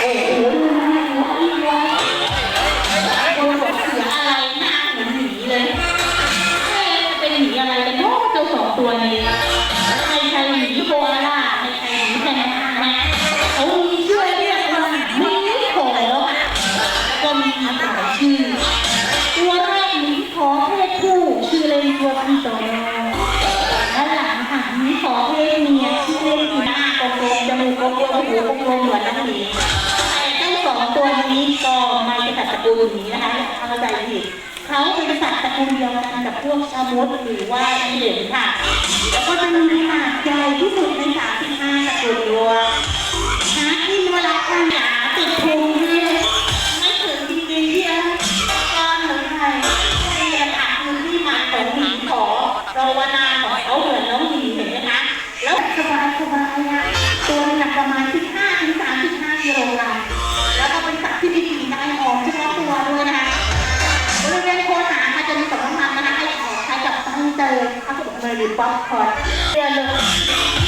โอ้โหหน้าเหมือนหมีเลยเอ๊เป็นหมีอะไรกันเนาะเจ้าสองตัวนี้ใครใครหมีคอาาใครใครหมีแพนนโอ้มีชื่อเรียกว่าหมีโขก็มีหลายชื่อ ตัวแรกหมีขอเพศผู้ชื่อเลยตัวที่สอง ตะคงลงเหมือนนั้นนี้ทั้งสองตัวนี้ก็มาจากตะปูลนี้นะคะเข้าใจผิดเขาเป็นสัตว์ตะปูลเดียวกันกับพวกชามุดหรือว่าเหลืองค่ะ แล้วก็เนมีขนาดใหญ่ที่สุดในสามสิบห้าตระกูลรวมหากินเวลาขนาดติดพุงไม่ถึงจริเที่ยก้อนเหรือไทยเรียนอ่านคือที่มาของหมีขอรวนาของ ออกใช้กับตั้งเตยข้าวสุกเนยหรือป๊อปคอร์นเดือนเลย